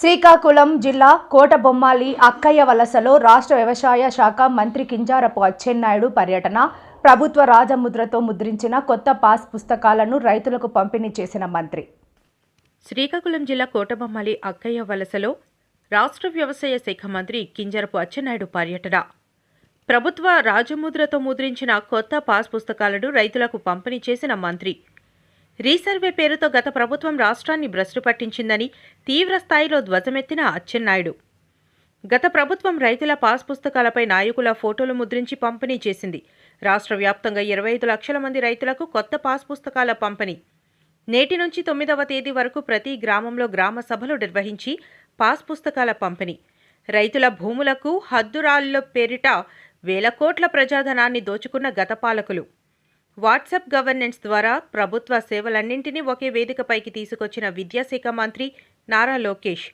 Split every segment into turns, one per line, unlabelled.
శ్రీకాకుళం జిల్లా కోటబొమ్మాలి అక్కయ్య వలసలో రాష్ట్ర వ్యవసాయ శాఖ మంత్రి కింజారపు అచ్చెన్నాయుడు పర్యటన. ప్రభుత్వ రాజముద్రతో ముద్రించిన కొత్త పాస్ పుస్తకాలను రైతులకు పంపిణీ చేసిన మంత్రి.
శ్రీకాకుళం జిల్లా కోటబొమ్మాలి అక్కయ్య వలసలో రాష్ట్ర వ్యవసాయ శాఖ మంత్రి కింజరపు అచ్చెన్నాయుడు పర్యటన. ప్రభుత్వ రాజముద్రతో ముద్రించిన కొత్త పాస్ పుస్తకాలను రైతులకు పంపిణీ చేసిన మంత్రి రీసర్వే పేరుతో గత ప్రభుత్వం రాష్ట్రాన్ని భ్రష్టు పట్టించిందని తీవ్రస్థాయిలో ధ్వజమెత్తిన అచ్చెన్నాయుడు. గత ప్రభుత్వం రైతుల పాస్ పుస్తకాలపై నాయకుల ఫోటోలు ముద్రించి పంపిణీ చేసింది. రాష్ట్ర వ్యాప్తంగా ఇరవై ఐదు లక్షల మంది రైతులకు కొత్త పాస్ పుస్తకాల పంపిణీ. నేటి నుంచి తొమ్మిదవ తేదీ వరకు ప్రతి గ్రామంలో గ్రామ సభలు నిర్వహించి పాస్ పుస్తకాల పంపిణీ. రైతుల భూములకు హద్దురాళ్ళ పేరిట వేల కోట్ల ప్రజాధనాన్ని దోచుకున్న గత పాలకులు. వాట్సాప్ గవర్నెన్స్ ద్వారా ప్రభుత్వ సేవలన్నింటినీ ఒకే వేదికపైకి తీసుకొచ్చిన విద్యాశాఖ మంత్రి నారా లోకేష్.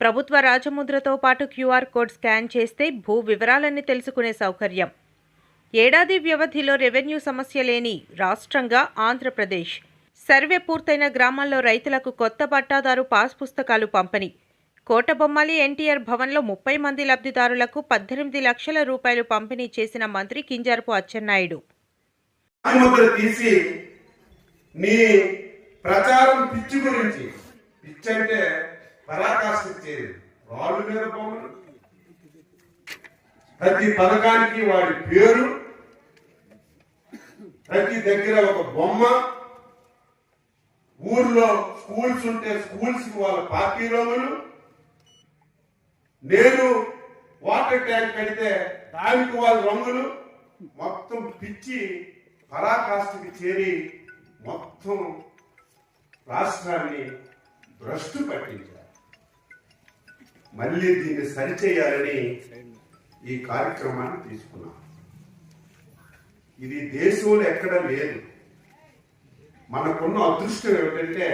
ప్రభుత్వ రాజముద్రతో పాటు క్యూఆర్ కోడ్ స్కాన్ చేస్తే భూ వివరాలన్నీ తెలుసుకునే సౌకర్యం. ఏడాది వ్యవధిలో రెవెన్యూ సమస్య లేని రాష్ట్రంగా ఆంధ్రప్రదేశ్. సర్వే పూర్తయిన గ్రామాల్లో రైతులకు కొత్త పట్టాదారు పాస్ పుస్తకాలు పంపిణీ కోటబొమ్మాలి ఎన్టీఆర్ భవన్లో ముప్పై మంది లబ్ధిదారులకు పద్దెనిమిది లక్షల రూపాయలు పంపిణీ చేసిన మంత్రి కింజారపు అచ్చెన్నాయుడు.
ముద్ర తీసి నీ ప్రచారం పిచ్చి గురించి పిచ్చి అంటే పరాకాష్ఠించేది రాళ్ళు మీద బొమ్మలు. ప్రతి పథకానికి వాడి పేరు ప్రతి దగ్గర ఒక బొమ్మ. ఊర్లో స్కూల్స్ ఉంటే స్కూల్స్ వాళ్ళ పార్టీ రంగులు నేను వాటర్ ట్యాంక్ కడితే దానికి వాళ్ళ రంగులు. మొత్తం పిచ్చి పరాకాష్ఠకి చేరి మొత్తం రాష్ట్రాన్ని భ్రష్టు పట్టించారు. మళ్ళీ దీన్ని సరిచేయాలని ఈ కార్యక్రమాన్ని తీసుకున్నాం. ఇది దేశంలో ఎక్కడ లేదు. మనకున్న అదృష్టం ఏమిటంటే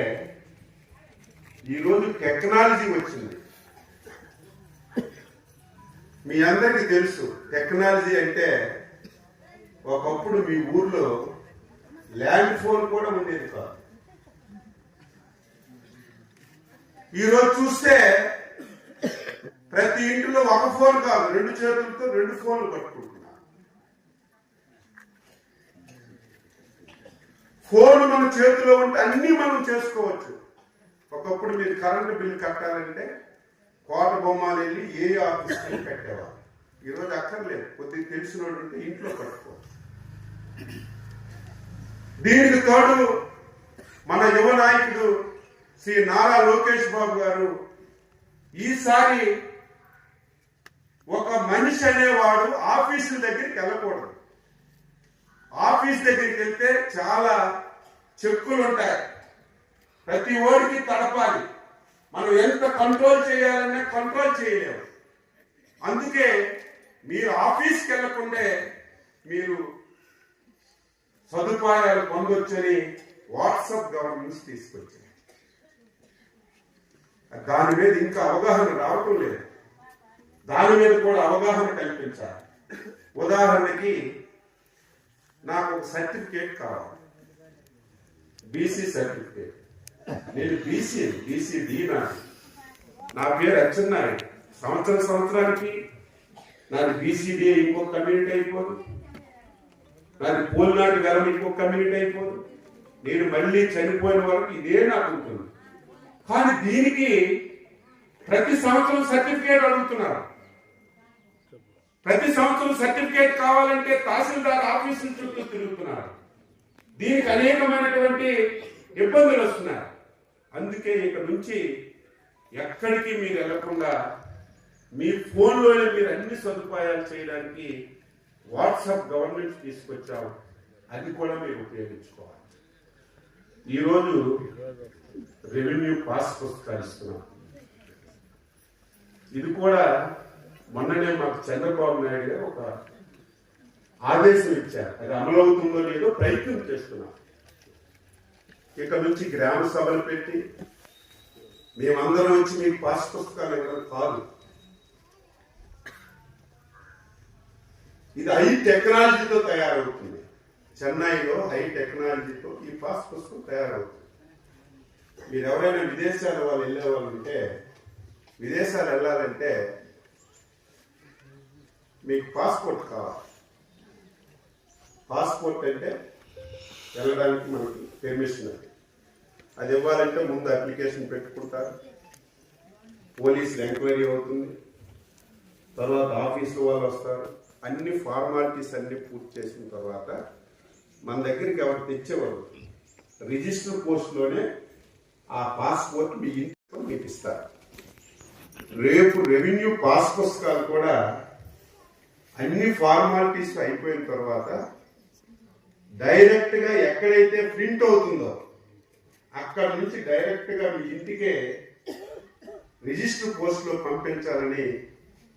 ఈరోజు టెక్నాలజీ వచ్చింది. మీ అందరికీ తెలుసు టెక్నాలజీ అంటే ఒకప్పుడు మీ ఊర్లో ల్యాండ్ ఫోన్ కూడా ఉండేది కాదు. ఈరోజు చూస్తే ప్రతి ఇంటిలో ఒక ఫోన్ కాదు రెండు చేతులతో రెండు ఫోన్లు పట్టుకుంటున్నారు. ఫోన్ మన చేతిలో ఉంటే అన్ని మనం చేసుకోవచ్చు. ఒకప్పుడు మీరు కరెంటు బిల్లు కట్టాలంటే కోట బొమ్మలు వెళ్ళి ఏ ఆఫీస్కి కట్టేవారు ఈరోజు అక్కర్లేదు కొద్దిగా తెలిసినోడు ఉంటే ఇంట్లో కట్టుకోవచ్చు. దీనికి తోడు మన యువ నాయకుడు శ్రీ నారా లోకేష్ బాబు గారు ఈసారి ఒక మనిషి అనేవాడు ఆఫీసుల దగ్గరికి వెళ్ళకూడదు. ఆఫీస్ దగ్గరికి వెళ్తే చాలా చెక్కులు ఉంటాయి ప్రతి ఓడికి తడపాలి. మనం ఎంత కంట్రోల్ చేయాలన్నా కంట్రోల్ చేయలేము. అందుకే మీరు ఆఫీస్కి వెళ్ళకుండే మీరు సదుపాయాలు పొందొచ్చని వాట్సాప్ గవర్నెన్స్ తీసుకొచ్చారు దాని మీద ఇంకా అవగాహన రావటం లేదు. దాని మీద కూడా అవగాహన కల్పించాలి. ఉదాహరణకి నాకు ఒక సర్టిఫికేట్ కావాలి. BC certificate. నేను బీసీ బీసీ డి నా పేరు అచ్చెన్నాయుడు. సంవత్సరం సంవత్సరానికి నాది బీసీడీ ఇంకో కమ్యూనిటీ అయిపోదు. నాది పోలినాటి వెలం ఇంకో కమ్యూనిటీ అయిపోదు. నేను మళ్ళీ చనిపోయిన వరకు ఇదే నాకు ఉంటుంది కానీ దీనికి ప్రతి సంవత్సరం సర్టిఫికేట్ అడుగుతున్నారు. ప్రతి సంవత్సరం సర్టిఫికేట్ కావాలంటే తహసీల్దార్ ఆఫీసుల చుట్టూ తిరుగుతున్నారు. దీనికి అనేకమైనటువంటి ఇబ్బందులు వస్తున్నాయి. అందుకే ఇక నుంచి ఎక్కడికి మీరు వెళ్ళకుండా మీ ఫోన్లోనే మీరు అన్ని సదుపాయాలు చేయడానికి వాట్సాప్ గవర్నమెంట్ తీసుకొచ్చాము. అది కూడా మీరు ఉపయోగించుకోవాలి. ఈరోజు రెవెన్యూ పాస్ పుస్తకాలు ఇస్తున్నాం ఇది కూడా మొన్ననే మాకు చంద్రబాబు నాయుడు గారు ఒక ఆదేశం ఇచ్చారు. అది అమలవుతుందో లేదో ప్రయత్నం చేస్తున్నాం. ఇక నుంచి గ్రామ సభలు పెట్టి మేమందరం వచ్చి మీకు పాస్ పుస్తకాలు ఇవ్వడం కాదు. ఇది హై టెక్నాలజీతో తయారవుతుంది. చెన్నైలో హై టెక్నాలజీతో ఈ పాస్ పుస్తకం తయారవుతుంది. మీరు ఎవరైనా విదేశాల వాళ్ళు వెళ్ళే వాళ్ళు ఉంటే విదేశాలు వెళ్ళాలంటే మీకు పాస్పోర్ట్ కావాలి. పాస్పోర్ట్ అంటే వెళ్ళడానికి మనకి పెర్మిషన్ అది. అది ఇవ్వాలంటే ముందు అప్లికేషన్ పెట్టుకుంటారు. పోలీసులు ఎంక్వైరీ అవుతుంది. తర్వాత ఆఫీసు వాళ్ళు వస్తారు. అన్ని ఫార్మాలిటీస్ అన్ని పూర్తి చేసిన తర్వాత మన దగ్గరికి ఎవరు తెచ్చేవారు? రిజిస్టర్ పోస్ట్లోనే ఆ పాస్పోర్ట్ మీ ఇంట్లో మీకు ఇస్తారు. రేపు రెవెన్యూ పాస్ పుస్తకాలు కూడా అన్ని ఫార్మాలిటీస్ అయిపోయిన తర్వాత డైరెక్ట్గా ఎక్కడైతే ప్రింట్ అవుతుందో అక్కడ నుంచి డైరెక్ట్గా మీ ఇంటికే రిజిస్టర్ పోస్ట్లో పంపించాలని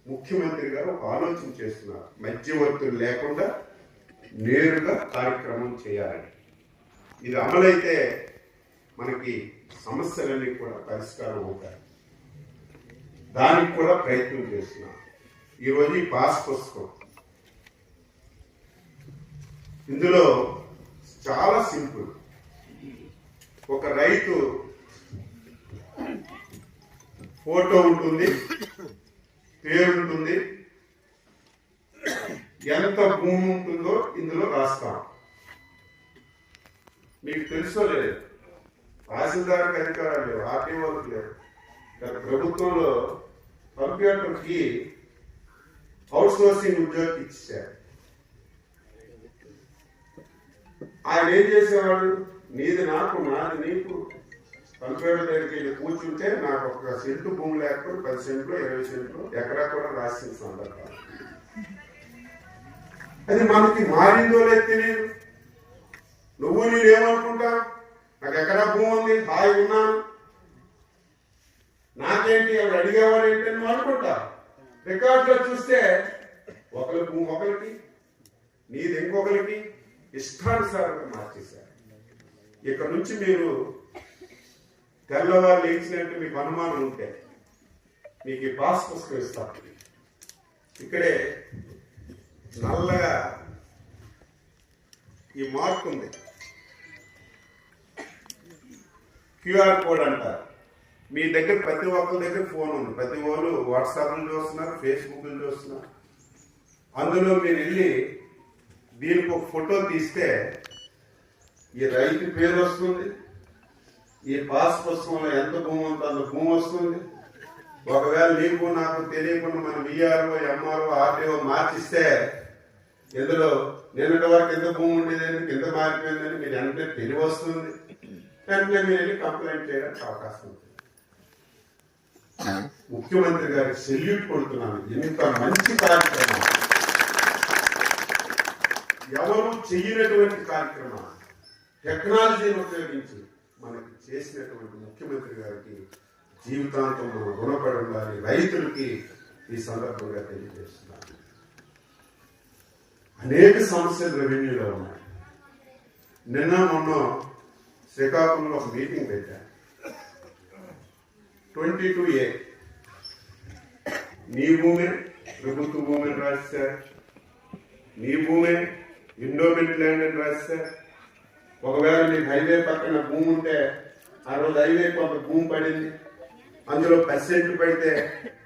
ముఖ్యమంత్రి గారు ఒక ఆలోచన చేస్తున్నారు. మధ్యవర్తులు లేకుండా నేరుగా కార్యక్రమం చేయాలని. ఇది అమలైతే మనకి సమస్యలన్నీ కూడా పరిష్కారం అవుతాయి. దానికి కూడా ప్రయత్నం చేస్తున్నాం. ఈరోజు ఈ పాస్ పుస్తకం. ఇందులో చాలా సింపుల్. ఒక రైతు ఫోటో ఉంటుంది. పేరు ఉంటుంది ఎంత భూమి ఉంటుందో ఇందులో రాస్తాం. మీకు తెలుసో లేదు? తహసీల్దార్కి అధికారాలు లేవు ఆర్టీఓలకు లేవు. ఇక్కడ ప్రభుత్వంలో కంప్యూటర్కి అవుట్ సోర్సింగ్ ఉద్యోగం ఇచ్చారు. ఆయన ఏం చేసేవాడు? నీది నాకు నాది నీకు. కంప్యూటర్ దగ్గరికి వెళ్ళి కూర్చుంటే నాకు ఒక సెంటు భూమి లేకపోతే పది సెంట్లు ఇరవై సెంట్లు ఎక్కడా కూడా రాసిన సందర్భాలు. అది మనకి మారిందో లేదు తెలియదు. నువ్వు నేనేమనుకుంటా నాకు ఎక్కడా భూమి ఉంది హాయి ఉన్నాను. నాకేంటి? అవి అడిగేవాడు ఏంటి అని నువ్వు అనుకుంటా? రికార్డులో చూస్తే ఒకరి భూమి ఒకరికి నీది ఇంకొకరికి ఇష్టానుసారంగా మార్చేశారు. ఇక్కడ నుంచి మీరు తెల్లవారు లేచినట్టు మీకు అనుమానం ఉంటే మీకు ఈ పాస్ పుస్తకం ఇస్తాను ఇక్కడే నల్లగా ఈ మార్క్ ఉంది. క్యూఆర్ కోడ్ అంటారు. మీ దగ్గర ప్రతి ఒక్కరి దగ్గర ఫోన్ ఉంది. ప్రతి వాళ్ళు వాట్సాప్ చూస్తున్నారు ఫేస్బుక్ చూస్తున్నారు అందులో మీరు వెళ్ళి దీనికి ఒక ఫోటో తీస్తే ఈ రైతు పేరు వస్తుంది. ఈ పాస్ పుస్తకంలో ఎంత భూమి ఉందో అంత భూమి వస్తుంది. ఒకవేళ నీకు నాకు తెలియకుండా మన విఆర్ఓ ఎంఆర్ఓ ఆర్డీఓ మార్చిస్తే ఇందులో నిన్నటి వరకు ఎంత భూమి ఉండేదని కింద మారిపోయిందని మీరు వెంటనే తెలివి వస్తుంది. వెంటనే మీరు వెళ్ళి కంప్లైంట్ చేయడానికి అవకాశం ఉంది. ముఖ్యమంత్రి గారికి సెల్యూట్ కొడుతున్నాను. ఇంత మంచి కార్యక్రమం. ఎవరు చెయ్యనటువంటి కార్యక్రమం. టెక్నాలజీని ఉపయోగించింది మనకి చేసినటువంటి ముఖ్యమంత్రి గారికి జీవితాంతం మనం రుణపడి ఉండాలి. రైతులకి ఈ సందర్భంగా తెలియజేస్తున్నాను. అనేక సమస్యలు రెవెన్యూలో ఉన్నాయి. నిన్న మొన్న శ్రీకాకుళంలో ఒక మీటింగ్ పెట్టాను ట్వంటీ టూ ఏ. నీ భూమే ప్రభుత్వ భూమిని రాశారు. నీ భూమే ఇండోమెంట్ ల్యాండ్ అని రాశారు. ఒకవేళ మీకు హైవే పక్కన భూమి ఉంటే ఆ రోజు హైవే కొంత భూమి పడింది. అందులో పది సెంట్లు పడితే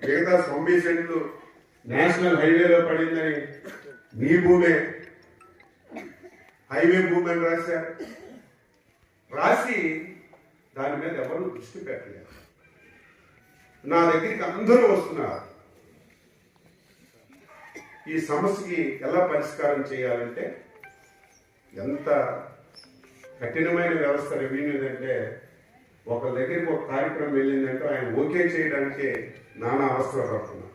మిగతా తొంభై సెంట్లు నేషనల్ హైవేలో పడిందని మీ భూమే. హైవే భూమి అని రాశారు. రాసి దాని మీద ఎవరు దృష్టి పెట్టలేదు. నా దగ్గరికి అందరూ వస్తున్నారు. ఈ సమస్యకి ఎలా పరిష్కారం చేయాలంటే ఎంత కఠినమైన వ్యవస్థలు ఏమి అంటే ఒక దగ్గరికి ఒక కార్యక్రమం వెళ్ళిందంటే ఆయన ఓకే చేయడానికి నానా అవసరం పడుతున్నా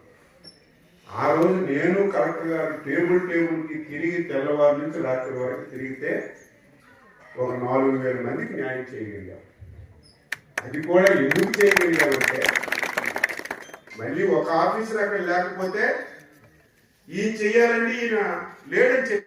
ఆ రోజు నేను కలెక్టర్ గారు టేబుల్ టేబుల్కి తిరిగి తెల్లవారి నుంచి రాత్రి వరకు తిరిగితే ఒక నాలుగు వేల మందికి న్యాయం చేయగలిగాం. అది కూడా ఎందుకు చేయగలిగామంటే మళ్ళీ ఒక ఆఫీసర్ అక్కడ లేకపోతే ఈయన చెయ్యాలండి ఈయన లేడని చెప్పి